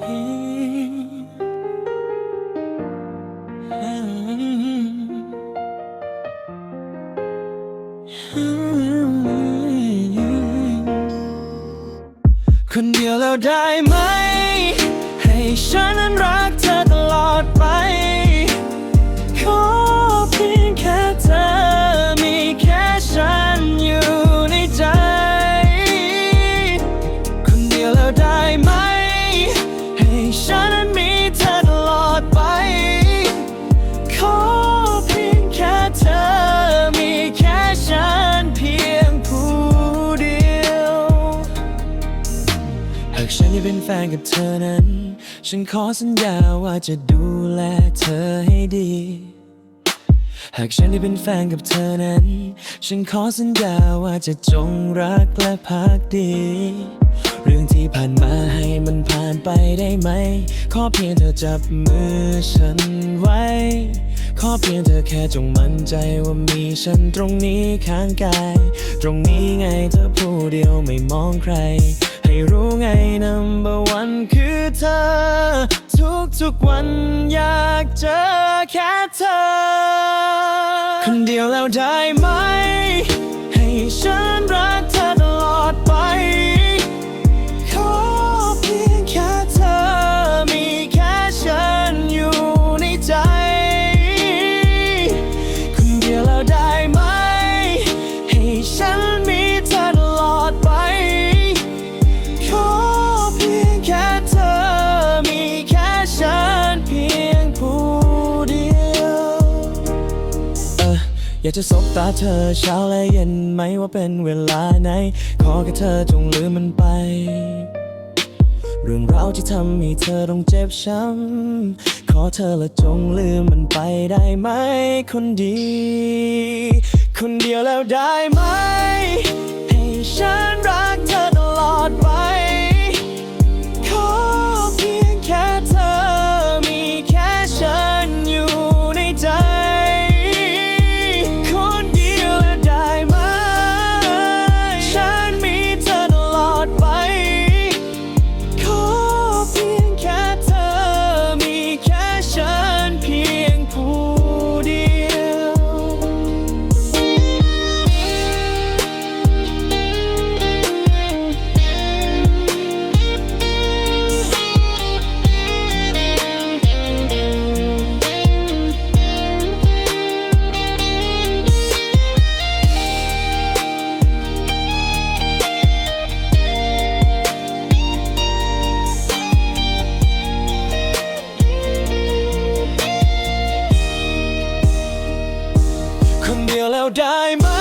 คนเดียวแล้วได้ไหม ให้ฉันนั้นรักเธอตลอด ฉันได้เป็นแฟนกับเธอนั้น ฉันขอสัญญาว่าจะดูแลเธอให้ดี หากฉันได้เป็นแฟนกับเธอนั้น ฉันขอสัญญาว่าจะจงรักและพักดี เรื่องที่ผ่านมาให้มันผ่านไปได้ไหม ขอเพียงเธอจับมือฉันไว้ ขอเพียงเธอแค่จงมั่นใจว่ามีฉันตรงนี้ข้างกาย ตรงนี้ไงเธอผู้เดียวไม่มองใคร ให้รู้ไง number one คือเธอ ทุกทุกวันอยากเจอแค่เธอ คนเดียวแล้วได้ไหม อยากจะสบตาเธอเช้าและเย็นไหมว่าเป็นเวลาไหน ขอแค่เธอจงลืมมันไป เรื่องราวที่ทำให้เธอต้องเจ็บช้ำ ขอเธอละจงลืมมันไปได้ไหม คนดี คนเดียวแล้วได้ไหม diamond.